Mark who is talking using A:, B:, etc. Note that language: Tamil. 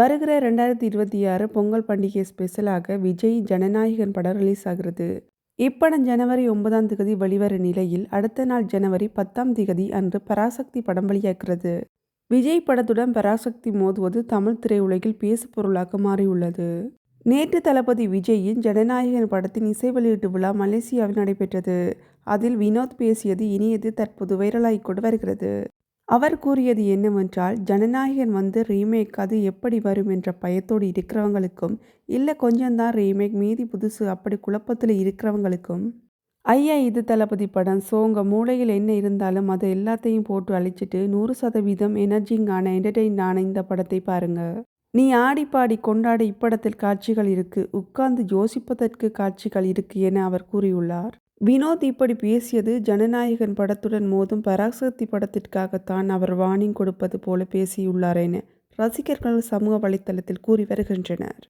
A: வருகிற ரெண்டாயிரத்தி இருபத்தி ஆறு பொங்கல் பண்டிகை ஸ்பெஷலாக விஜய் ஜனநாயகன் படம் ரிலீஸ் ஆகிறது. இப்படம் ஜனவரி ஒன்பதாம் தேதி வெளிவர நிலையில் அடுத்த நாள் ஜனவரி பத்தாம் தேதி அன்று பராசக்தி படம் வெளியாகிறது. விஜய் படத்துடன் பராசக்தி மோதுவது தமிழ் திரையுலகில் பேசு பொருளாக மாறியுள்ளது. நேற்று தளபதி விஜயின் ஜனநாயகன் படத்தின் இசை வெளியீட்டு விழா மலேசியாவில் நடைபெற்றது. அதில் வினோத் பேசியது இனியது தற்போது வைரலாகிக் கொண்டு வருகிறது. அவர் கூறியது என்னவென்றால் ஜனநாயகன் வந்து ரீமேக் அது எப்படி வரும் என்ற பயத்தோடு இருக்கிறவங்களுக்கும் இல்லை கொஞ்சம்தான் ரீமேக் மீதி புதுசு அப்படி குழப்பத்தில் இருக்கிறவங்களுக்கும்? ஐயா இது தளபதி படம். ஸோ உங்கள் மூளையில் என்ன இருந்தாலும் அதை எல்லாத்தையும் போட்டு அழிச்சிட்டு நூறு சதவீதம் எனர்ஜிங்கான என்டர்டெயின் ஆன இந்த படத்தை பாருங்க. நீ ஆடி பாடி கொண்டாட இப்படத்தில் காட்சிகள் இருக்கு. உட்கார்ந்து யோசிப்பதற்கு காட்சிகள் இருக்கு என அவர் கூறியுள்ளார். வினோத் இப்படி பேசியது ஜனநாயகன் படத்துடன் மோதும் பராசக்தி படத்திற்காகத்தான் அவர் வார்னிங் கொடுப்பது போல பேசியுள்ளார் என ரசிகர்கள் சமூக வலைத்தளத்தில் கூறி வருகின்றனர்.